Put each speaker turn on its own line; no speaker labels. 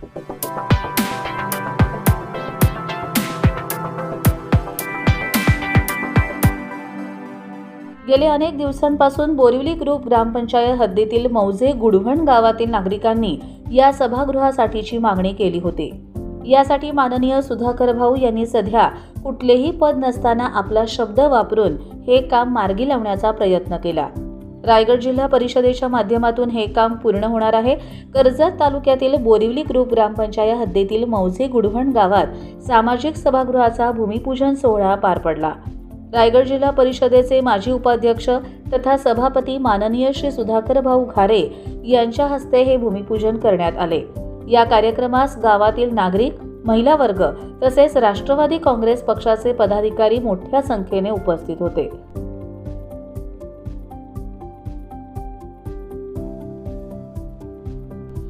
गेले अनेक दिवसांपासून बोरिवली ग्रुप ग्रामपंचायत हद्दीतील मौजे गुडवण गावातील नागरिकांनी या सभागृहासाठीची मागणी केली होती. यासाठी माननीय सुधाकर भाऊ यांनी सध्या कुठलेही पद नसताना आपला शब्द वापरून हे काम मार्गी लावण्याचा प्रयत्न केला. रायगड जिल्हा परिषदेच्या माध्यमातून हे काम पूर्ण होणार आहे. कर्जत तालुक्यातील बोरिवली ग्रुप ग्रामपंचायत हद्दीतील मौजे गुडवण गावात सामाजिक सभागृहाचा भूमिपूजन सोहळा पार पडला. रायगड जिल्हा परिषदेचे माजी उपाध्यक्ष तथा सभापती माननीय श्री सुधाकर भाऊ घारे यांच्या हस्ते हे भूमिपूजन करण्यात आले. या कार्यक्रमास गावातील नागरिक महिला वर्ग तसेच राष्ट्रवादी काँग्रेस पक्षाचे पदाधिकारी मोठ्या संख्येने उपस्थित होते.